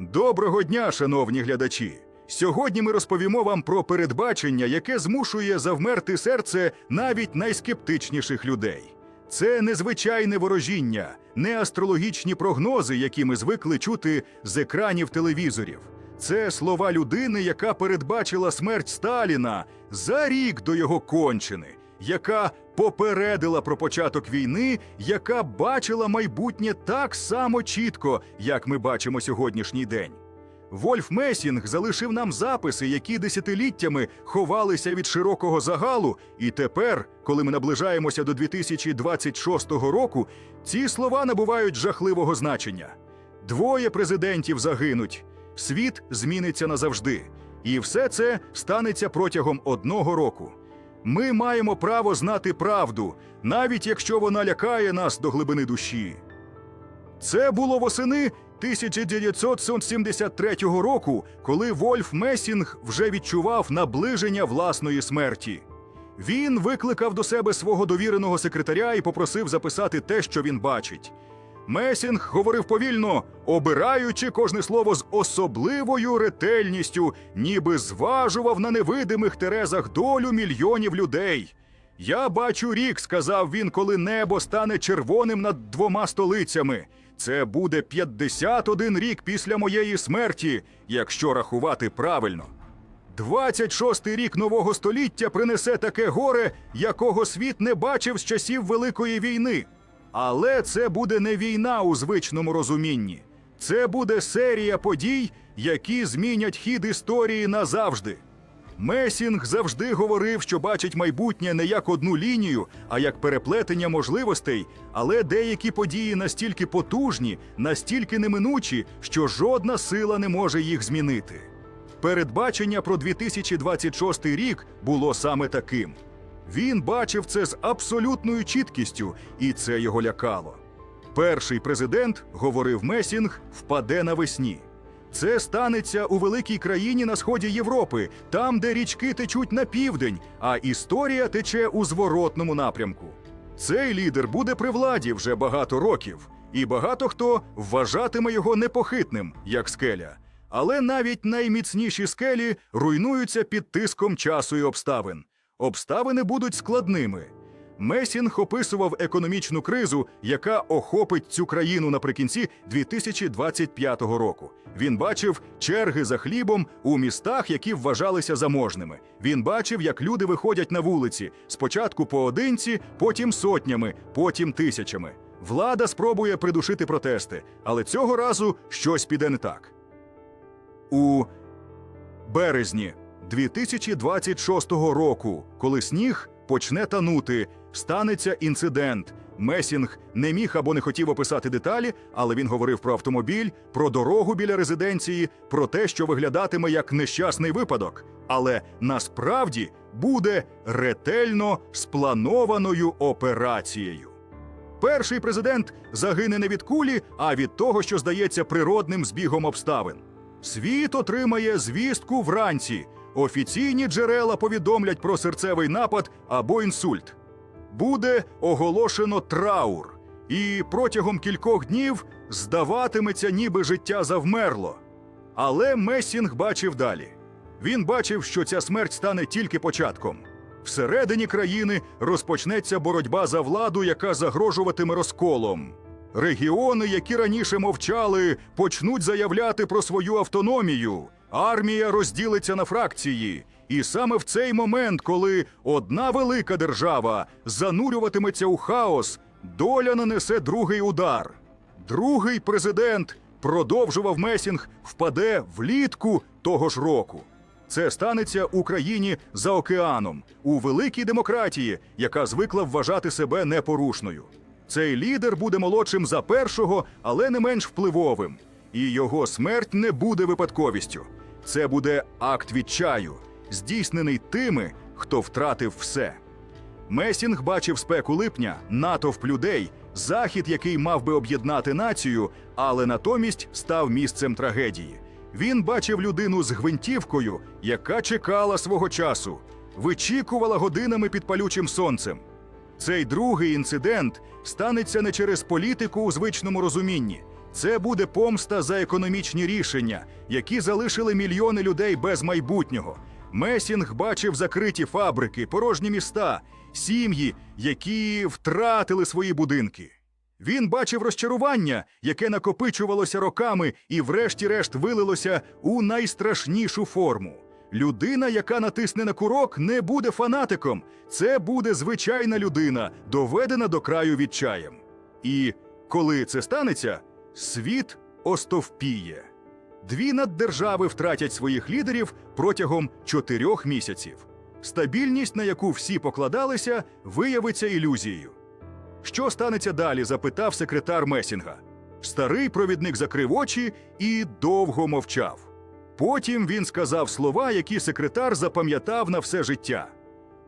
Доброго дня, шановні глядачі! Сьогодні ми розповімо вам про передбачення, яке змушує завмерти серце навіть найскептичніших людей. Це незвичайне ворожіння, не астрологічні прогнози, які ми звикли чути з екранів телевізорів. Це слова людини, яка передбачила смерть Сталіна за рік до його кончини, яка попередила про початок війни, яка бачила майбутнє так само чітко, як ми бачимо сьогоднішній день. Вольф Месінг залишив нам записи, які десятиліттями ховалися від широкого загалу, і тепер, коли ми наближаємося до 2026 року, ці слова набувають жахливого значення. Двоє президентів загинуть, світ зміниться назавжди, і все це станеться протягом одного року. Ми маємо право знати правду, навіть якщо вона лякає нас до глибини душі. Це було восени 1973 року, коли Вольф Месінг вже відчував наближення власної смерті. Він викликав до себе свого довіреного секретаря і попросив записати те, що він бачить. Месінг говорив повільно, обираючи кожне слово з особливою ретельністю, ніби зважував на невидимих терезах долю мільйонів людей. Я бачу рік, сказав він, коли небо стане червоним над двома столицями. Це буде 51 рік після моєї смерті, якщо рахувати правильно. 26-й рік нового століття принесе таке горе, якого світ не бачив з часів Великої війни. Але це буде не війна у звичному розумінні. Це буде серія подій, які змінять хід історії назавжди. Месінг завжди говорив, що бачить майбутнє не як одну лінію, а як переплетення можливостей, але деякі події настільки потужні, настільки неминучі, що жодна сила не може їх змінити. Передбачення про 2026 рік було саме таким. Він бачив це з абсолютною чіткістю, і це його лякало. Перший президент, говорив Месінг, впаде навесні. Це станеться у великій країні на сході Європи, там, де річки течуть на південь, а історія тече у зворотному напрямку. Цей лідер буде при владі вже багато років, і багато хто вважатиме його непохитним, як скеля. Але навіть найміцніші скелі руйнуються під тиском часу і обставин. Обставини будуть складними. Месінг описував економічну кризу, яка охопить цю країну наприкінці 2025 року. Він бачив черги за хлібом у містах, які вважалися заможними. Він бачив, як люди виходять на вулиці спочатку поодинці, потім сотнями, потім тисячами. Влада спробує придушити протести, але цього разу щось піде не так. У березні 2026 року, коли сніг почне танути, станеться інцидент. Месінг не міг або не хотів описати деталі, але він говорив про автомобіль, про дорогу біля резиденції, про те, що виглядатиме як нещасний випадок, але насправді буде ретельно спланованою операцією. Перший президент загине не від кулі, а від того, що здається природним збігом обставин. Світ отримає звістку вранці. Офіційні джерела повідомлять про серцевий напад або інсульт. Буде оголошено траур, і протягом кількох днів здаватиметься, ніби життя завмерло. Але Месінг бачив далі. Він бачив, що ця смерть стане тільки початком. Всередині країни розпочнеться боротьба за владу, яка загрожуватиме розколом. Регіони, які раніше мовчали, почнуть заявляти про свою автономію. Армія розділиться на фракції. І саме в цей момент, коли одна велика держава занурюватиметься у хаос, доля нанесе другий удар. Другий президент продовжував Месінг, впаде влітку того ж року. Це станеться у країні за океаном, у великій демократії, яка звикла вважати себе непорушною. Цей лідер буде молодшим за першого, але не менш впливовим. І його смерть не буде випадковістю. Це буде акт відчаю, здійснений тими, хто втратив все. Месінг бачив спеку липня, натовп людей, захід, який мав би об'єднати націю, але натомість став місцем трагедії. Він бачив людину з гвинтівкою, яка чекала свого часу, вичікувала годинами під палючим сонцем. Цей другий інцидент станеться не через політику у звичному розумінні. Це буде помста за економічні рішення, які залишили мільйони людей без майбутнього. Месінг бачив закриті фабрики, порожні міста, сім'ї, які втратили свої будинки. Він бачив розчарування, яке накопичувалося роками і, врешті-решт, вилилося у найстрашнішу форму. Людина, яка натисне на курок, не буде фанатиком. Це буде звичайна людина, доведена до краю відчаєм. І коли це станеться, світ остовпіє. Дві наддержави втратять своїх лідерів протягом чотирьох місяців. Стабільність, на яку всі покладалися, виявиться ілюзією. Що станеться далі? запитав секретар Месінга. Старий провідник закрив очі і довго мовчав. Потім він сказав слова, які секретар запам'ятав на все життя.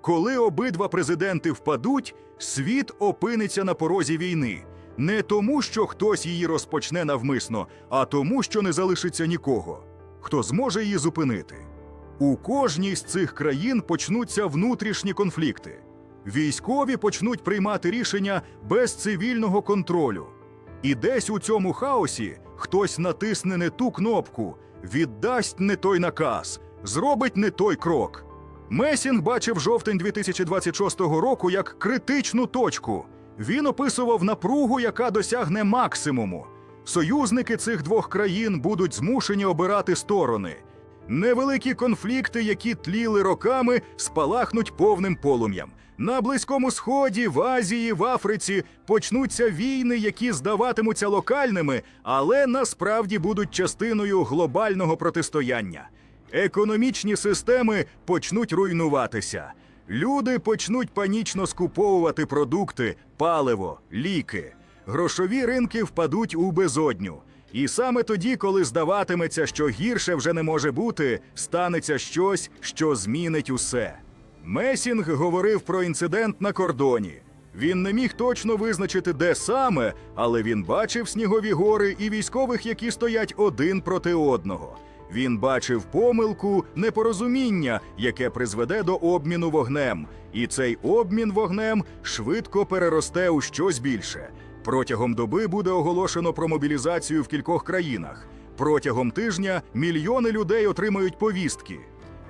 Коли обидва президенти впадуть, світ опиниться на порозі війни. Не тому, що хтось її розпочне навмисно, а тому, що не залишиться нікого, хто зможе її зупинити. У кожній з цих країн почнуться внутрішні конфлікти. Військові почнуть приймати рішення без цивільного контролю. І десь у цьому хаосі хтось натисне не ту кнопку, віддасть не той наказ, зробить не той крок. Месінг бачив жовтень 2026 року як критичну точку. Він описував напругу, яка досягне максимуму. Союзники цих двох країн будуть змушені обирати сторони. Невеликі конфлікти, які тліли роками, спалахнуть повним полум'ям. На Близькому Сході, в Азії, в Африці почнуться війни, які здаватимуться локальними, але насправді будуть частиною глобального протистояння. Економічні системи почнуть руйнуватися. Люди почнуть панічно скуповувати продукти, паливо, ліки. Грошові ринки впадуть у безодню. І саме тоді, коли здаватиметься, що гірше вже не може бути, станеться щось, що змінить усе. Месінг говорив про інцидент на кордоні. Він не міг точно визначити, де саме, але він бачив снігові гори і військових, які стоять один проти одного. Він бачив помилку, непорозуміння, яке призведе до обміну вогнем, і цей обмін вогнем швидко переросте у щось більше. Протягом доби буде оголошено про мобілізацію в кількох країнах. Протягом тижня мільйони людей отримають повістки.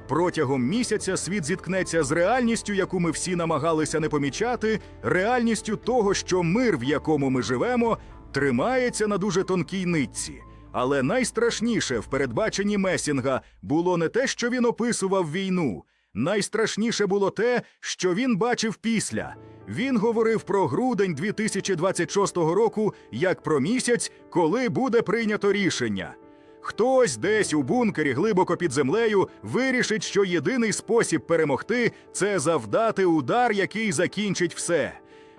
Протягом місяця світ зіткнеться з реальністю, яку ми всі намагалися не помічати, реальністю того, що мир, в якому ми живемо, тримається на дуже тонкій нитці. Але найстрашніше в передбаченні Месінга було не те, що він описував війну. Найстрашніше було те, що він бачив після. Він говорив про грудень 2026 року як про місяць, коли буде прийнято рішення. Хтось десь у бункері глибоко під землею вирішить, що єдиний спосіб перемогти це завдати удар, який закінчить все.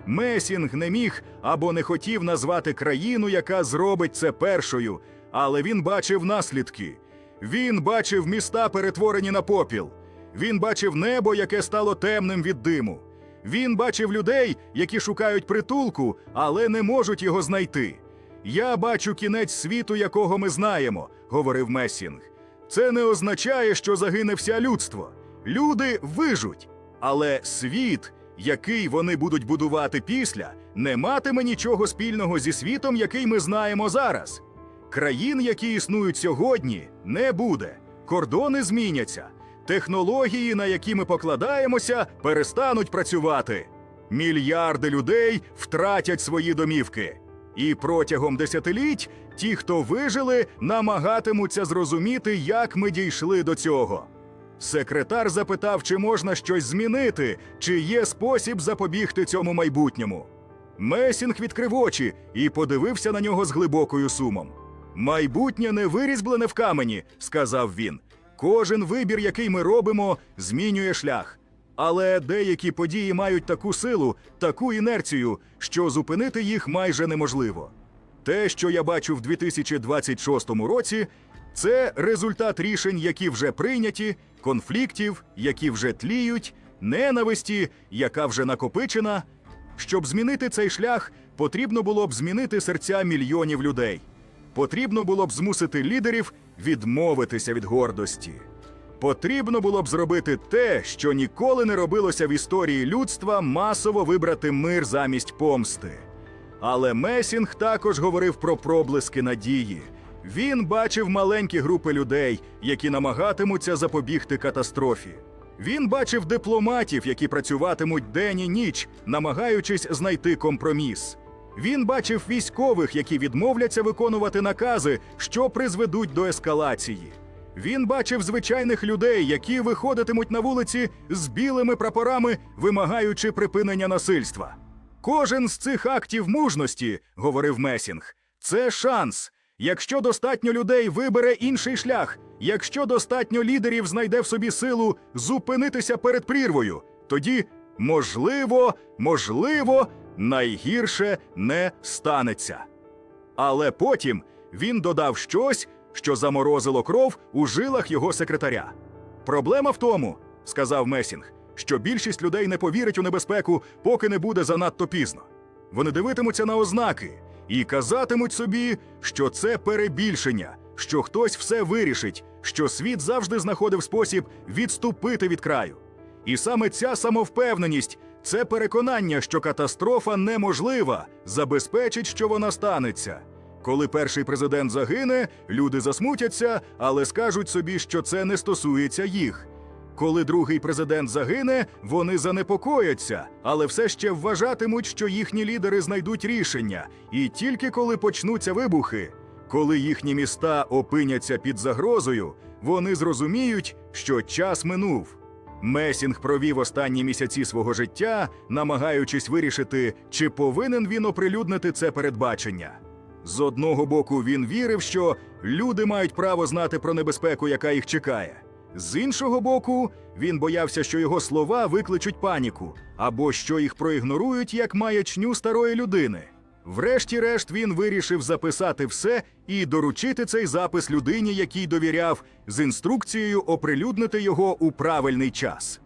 Месінг не міг або не хотів назвати країну, яка зробить це першою, але він бачив наслідки. Він бачив міста, перетворені на попіл. Він бачив небо, яке стало темним від диму. Він бачив людей, які шукають притулку, але не можуть його знайти. Я бачу кінець світу, якого ми знаємо, говорив Месінг. Це не означає, що загине вся людство. Люди вижуть, але світ, який вони будуть будувати після, не матиме нічого спільного зі світом, який ми знаємо зараз. Країн, які існують сьогодні, не буде. Кордони зміняться. Технології, на які ми покладаємося, перестануть працювати. Мільярди людей втратять свої домівки. І протягом десятиліть ті, хто вижили, намагатимуться зрозуміти, як ми дійшли до цього. Секретар запитав, чи можна щось змінити, чи є спосіб запобігти цьому майбутньому. Месінг відкрив очі і подивився на нього з глибокою сумом. Майбутнє не вирізблене в камені, сказав він. Кожен вибір, який ми робимо, змінює шлях. Але деякі події мають таку силу, таку інерцію, що зупинити їх майже неможливо. Те, що я бачу в 2026 році, це результат рішень, які вже прийняті, конфліктів, які вже тліють, ненависті, яка вже накопичена. Щоб змінити цей шлях, потрібно було б змінити серця мільйонів людей. Потрібно було б змусити лідерів відмовитися від гордості. Потрібно було б зробити те, що ніколи не робилося в історії людства масово вибрати мир замість помсти. Але Месінг також говорив про проблиски надії. Він бачив маленькі групи людей, які намагатимуться запобігти катастрофі. Він бачив дипломатів, які працюватимуть день і ніч, намагаючись знайти компроміс. Він бачив військових, які відмовляться виконувати накази, що призведуть до ескалації. Він бачив звичайних людей, які виходитимуть на вулиці з білими прапорами, вимагаючи припинення насильства. Кожен з цих актів мужності, говорив Месінг, це шанс. Якщо достатньо людей вибере інший шлях, якщо достатньо лідерів знайде в собі силу зупинитися перед прірвою, тоді, можливо, можливо, найгірше не станеться. Але потім він додав щось, що заморозило кров у жилах його секретаря. Проблема в тому, сказав Месінг, що більшість людей не повірить у небезпеку, поки не буде занадто пізно. Вони дивитимуться на ознаки і казатимуть собі, що це перебільшення, що хтось все вирішить, що світ завжди знаходив спосіб відступити від краю. І саме ця самовпевненість, це переконання, що катастрофа неможлива, забезпечить, що вона станеться. Коли перший президент загине, люди засмутяться, але скажуть собі, що це не стосується їх. Коли другий президент загине, вони занепокояться, але все ще вважатимуть, що їхні лідери знайдуть рішення. І тільки коли почнуться вибухи, коли їхні міста опиняться під загрозою, вони зрозуміють, що час минув. Месінг провів останні місяці свого життя, намагаючись вирішити, чи повинен він оприлюднити це передбачення. З одного боку, він вірив, що люди мають право знати про небезпеку, яка їх чекає. З іншого боку, він боявся, що його слова викличуть паніку, або що їх проігнорують як маячню старої людини. Врешті-решт він вирішив записати все і доручити цей запис людині, якій довіряв, з інструкцією оприлюднити його у правильний час.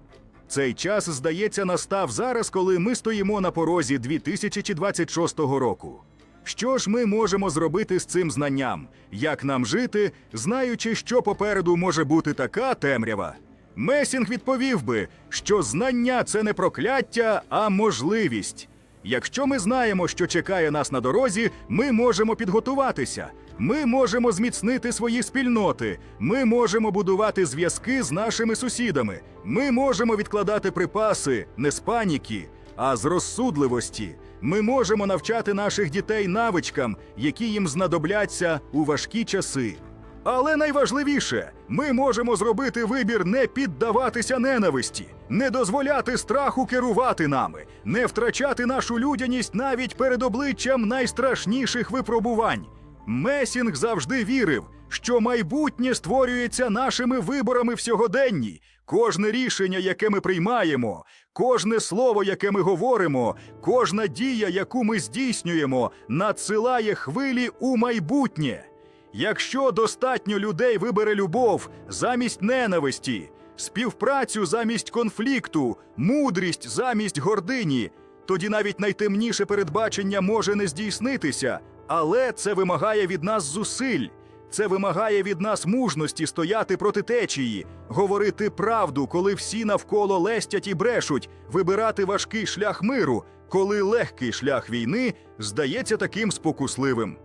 Цей час, здається, настав зараз, коли ми стоїмо на порозі 2026 року. Що ж ми можемо зробити з цим знанням? Як нам жити, знаючи, що попереду може бути така темрява? Месінг відповів би, що знання це не прокляття, а можливість. Якщо ми знаємо, що чекає нас на дорозі, ми можемо підготуватися. Ми можемо зміцнити свої спільноти. Ми можемо будувати зв'язки з нашими сусідами. Ми можемо відкладати припаси не з паніки, а з розсудливості. Ми можемо навчати наших дітей навичкам, які їм знадобляться у важкі часи. Але найважливіше, ми можемо зробити вибір не піддаватися ненависті, не дозволяти страху керувати нами, не втрачати нашу людяність навіть перед обличчям найстрашніших випробувань. Месінг завжди вірив, що майбутнє створюється нашими виборами в сьогоденні. Кожне рішення, яке ми приймаємо, кожне слово, яке ми говоримо, кожна дія, яку ми здійснюємо, надсилає хвилі у майбутнє. Якщо достатньо людей вибере любов замість ненависті, співпрацю замість конфлікту, мудрість замість гордині, тоді навіть найтемніше передбачення може не здійснитися, але це вимагає від нас зусиль. Це вимагає від нас мужності стояти проти течії, говорити правду, коли всі навколо лестять і брешуть, вибирати важкий шлях миру, коли легкий шлях війни здається таким спокусливим.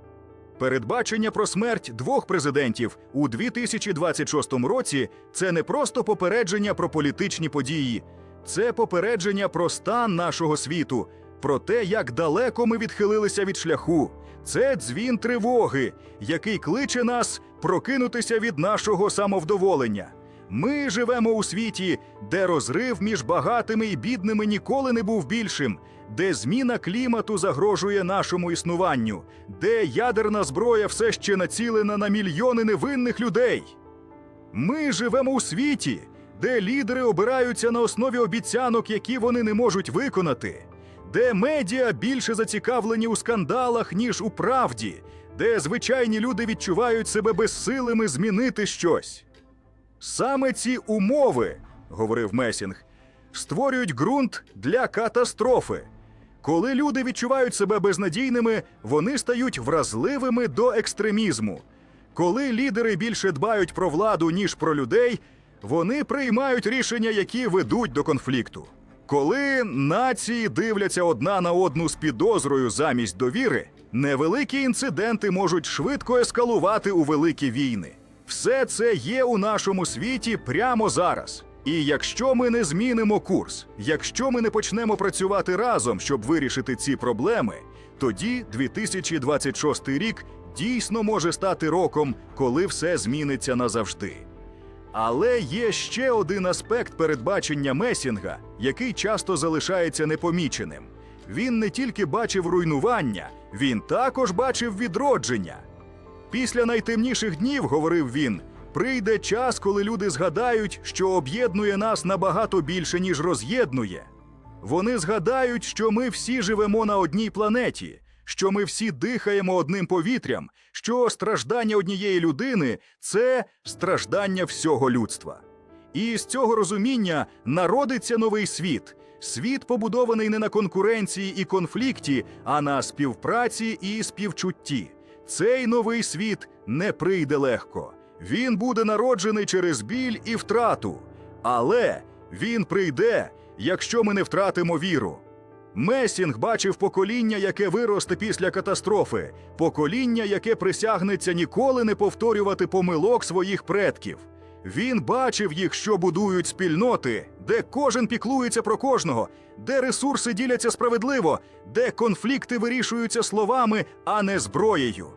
Передбачення про смерть двох президентів у 2026 році це не просто попередження про політичні події, це попередження про стан нашого світу, про те, як далеко ми відхилилися від шляху. Це дзвін тривоги, який кличе нас прокинутися від нашого самовдоволення. Ми живемо у світі, де розрив між багатими і бідними ніколи не був більшим, де зміна клімату загрожує нашому існуванню, де ядерна зброя все ще націлена на мільйони невинних людей. Ми живемо у світі, де лідери обираються на основі обіцянок, які вони не можуть виконати, де медіа більше зацікавлені у скандалах, ніж у правді, де звичайні люди відчувають себе безсилими змінити щось. Саме ці умови, говорив Месінг, створюють ґрунт для катастрофи. Коли люди відчувають себе безнадійними, вони стають вразливими до екстремізму. Коли лідери більше дбають про владу, ніж про людей, вони приймають рішення, які ведуть до конфлікту. Коли нації дивляться одна на одну з підозрою замість довіри, невеликі інциденти можуть швидко ескалувати у великі війни. Все це є у нашому світі прямо зараз. І якщо ми не змінимо курс, якщо ми не почнемо працювати разом, щоб вирішити ці проблеми, тоді 2026 рік дійсно може стати роком, коли все зміниться назавжди. Але є ще один аспект передбачення Месінга, який часто залишається непоміченим. Він не тільки бачив руйнування, він також бачив відродження. Після найтемніших днів, говорив він, прийде час, коли люди згадають, що об'єднує нас набагато більше, ніж роз'єднує. Вони згадають, що ми всі живемо на одній планеті, що ми всі дихаємо одним повітрям, що страждання однієї людини це страждання всього людства. І з цього розуміння народиться новий світ. Світ побудований не на конкуренції і конфлікті, а на співпраці і співчутті. Цей новий світ не прийде легко. Він буде народжений через біль і втрату. Але він прийде, якщо ми не втратимо віру. Месінг бачив покоління, яке виросте після катастрофи, покоління, яке присягнеться ніколи не повторювати помилок своїх предків. Він бачив їх, що будують спільноти, де кожен піклується про кожного, де ресурси діляться справедливо, де конфлікти вирішуються словами, а не зброєю.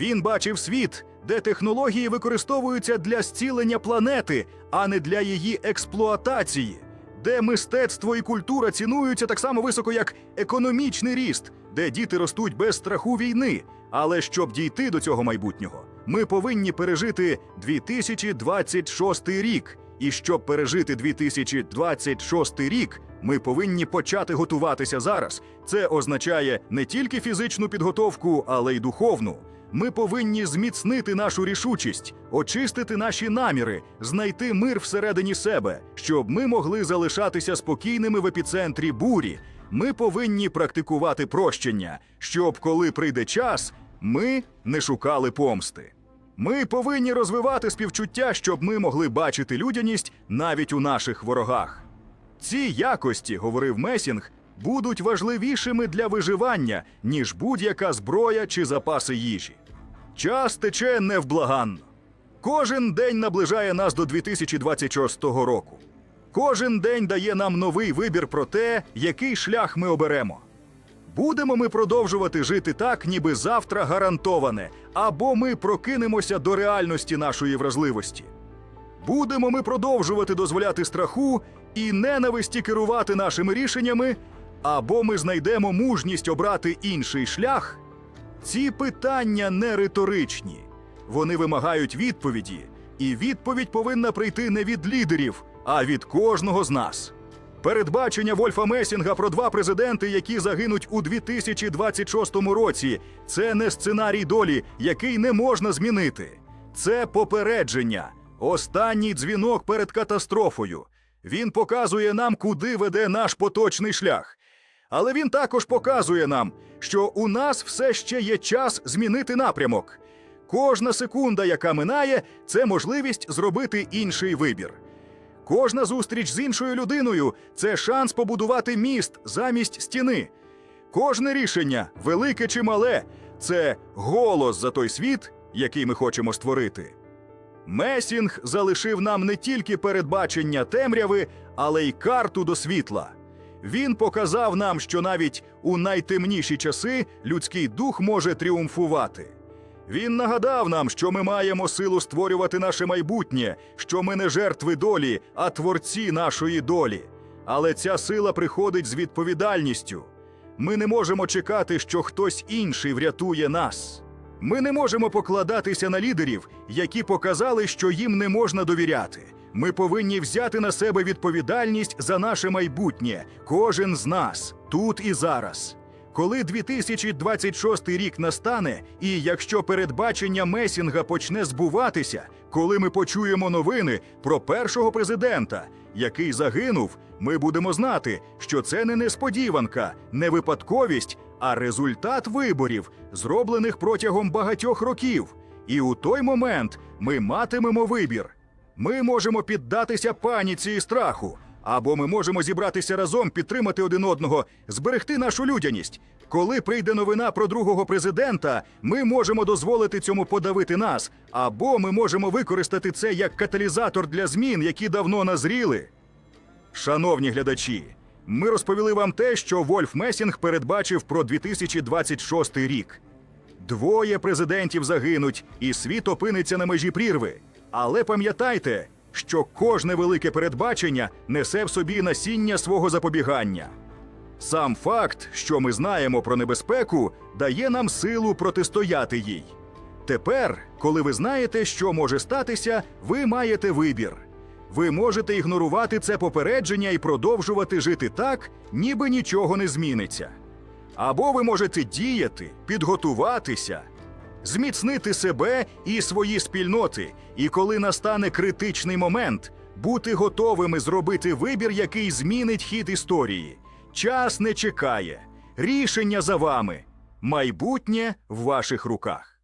Він бачив світ, де технології використовуються для зцілення планети, а не для її експлуатації, де мистецтво і культура цінуються так само високо, як економічний ріст, де діти ростуть без страху війни. Але щоб дійти до цього майбутнього, ми повинні пережити 2026 рік. І щоб пережити 2026 рік, ми повинні почати готуватися зараз. Це означає не тільки фізичну підготовку, але й духовну. Ми повинні зміцнити нашу рішучість, очистити наші наміри, знайти мир всередині себе, щоб ми могли залишатися спокійними в епіцентрі бурі. Ми повинні практикувати прощення, щоб, коли прийде час, ми не шукали помсти. Ми повинні розвивати співчуття, щоб ми могли бачити людяність навіть у наших ворогах. Ці якості, говорив Месінг, будуть важливішими для виживання, ніж будь-яка зброя чи запаси їжі. Час тече невблаганно. Кожен день наближає нас до 2026 року. Кожен день дає нам новий вибір про те, який шлях ми оберемо. Будемо ми продовжувати жити так, ніби завтра гарантоване, або ми прокинемося до реальності нашої вразливості. Будемо ми продовжувати дозволяти страху і ненависті керувати нашими рішеннями, або ми знайдемо мужність обрати інший шлях. Ці питання не риторичні, вони вимагають відповіді, і відповідь повинна прийти не від лідерів, а від кожного з нас. Передбачення Вольфа Месінга про два президенти, які загинуть у 2026 році, це не сценарій долі, який не можна змінити. Це попередження, останній дзвінок перед катастрофою. Він показує нам, куди веде наш поточний шлях. Але він також показує нам, що у нас все ще є час змінити напрямок. Кожна секунда, яка минає, це можливість зробити інший вибір. Кожна зустріч з іншою людиною це шанс побудувати міст замість стіни. Кожне рішення, велике чи мале, це голос за той світ, який ми хочемо створити. Месінг залишив нам не тільки передбачення темряви, але й карту до світла. Він показав нам, що навіть у найтемніші часи людський дух може тріумфувати. Він нагадав нам, що ми маємо силу створювати наше майбутнє, що ми не жертви долі, а творці нашої долі. Але ця сила приходить з відповідальністю. Ми не можемо чекати, що хтось інший врятує нас. Ми не можемо покладатися на лідерів, які показали, що їм не можна довіряти. Ми повинні взяти на себе відповідальність за наше майбутнє, кожен з нас, тут і зараз. Коли 2026 рік настане, і якщо передбачення Месінга почне збуватися, коли ми почуємо новини про першого президента, який загинув, ми будемо знати, що це не несподіванка, не випадковість, а результат виборів, зроблених протягом багатьох років. І у той момент ми матимемо вибір. Ми можемо піддатися паніці і страху, Або ми можемо зібратися разом, підтримати один одного, зберегти нашу людяність. Коли прийде новина про другого президента, ми можемо дозволити цьому подавити нас, або ми можемо використати це як каталізатор для змін, які давно назріли. Шановні глядачі, ми розповіли вам те, що Вольф Месінг передбачив про 2026 рік. Двоє президентів загинуть, і світ опиниться на межі прірви. Але пам'ятайте, що кожне велике передбачення несе в собі насіння свого запобігання. Сам факт, що ми знаємо про небезпеку, дає нам силу протистояти їй. Тепер, коли ви знаєте, що може статися, ви маєте вибір. Ви можете ігнорувати це попередження і продовжувати жити так, ніби нічого не зміниться. Або ви можете діяти, підготуватися, зміцнити себе і свої спільноти, і коли настане критичний момент, бути готовими зробити вибір, який змінить хід історії. Час не чекає, рішення за вами, майбутнє в ваших руках.